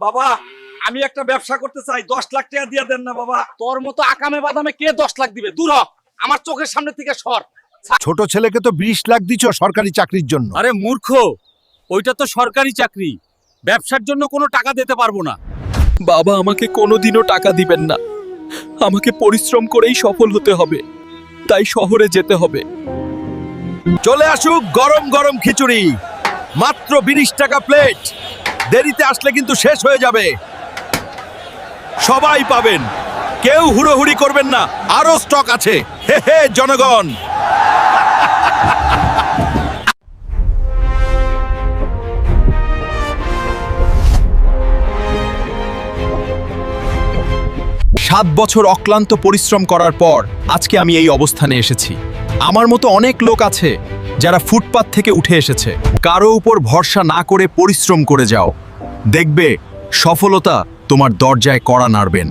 বাবা আমি একটা ব্যবসা করতে চাই দশ লাখ টাকা দিয়ে দেন না বাবা। তোর মতো আকামে বাদামে কে দশ লাখ দিবে? দূর হ আমার চোখের সামনে থেকে সর। ছোট ছেলেকে তো বিশ লাখ দিছ সরকারি চাকরির জন্য। আরে মূর্খ ওইটা তো সরকারি চাকরি। ব্যবসার জন্য কোনো টাকা দিতে পারব না। বাবা আমাকে কোনোদিনও টাকা দিবেন না। আমাকে পরিশ্রম করেই সফল হতে হবে। তাই শহরে যেতে হবে। চলে আসুক গরম গরম খিচুড়ি। মাত্র বিশ টাকা প্লেট দেরিতে আসলে কিন্তু শেষ হয়ে যাবে। সবাই পাবেন। কেউ হুড়োহুড়ি করবেন না। আরও স্টক আছে। হে হে, জনগণ। সাত বছর অক্লান্ত পরিশ্রম করার পর আজকে আমি এই অবস্থানে এসেছি। আমার মতো অনেক লোক আছে যারা ফুটপাত থেকে উঠে এসেছে, কারও উপর ভরসা না করে পরিশ্রম করে যাও। দেখবে সফলতা তোমার দরজায় কড়া নাড়বেন।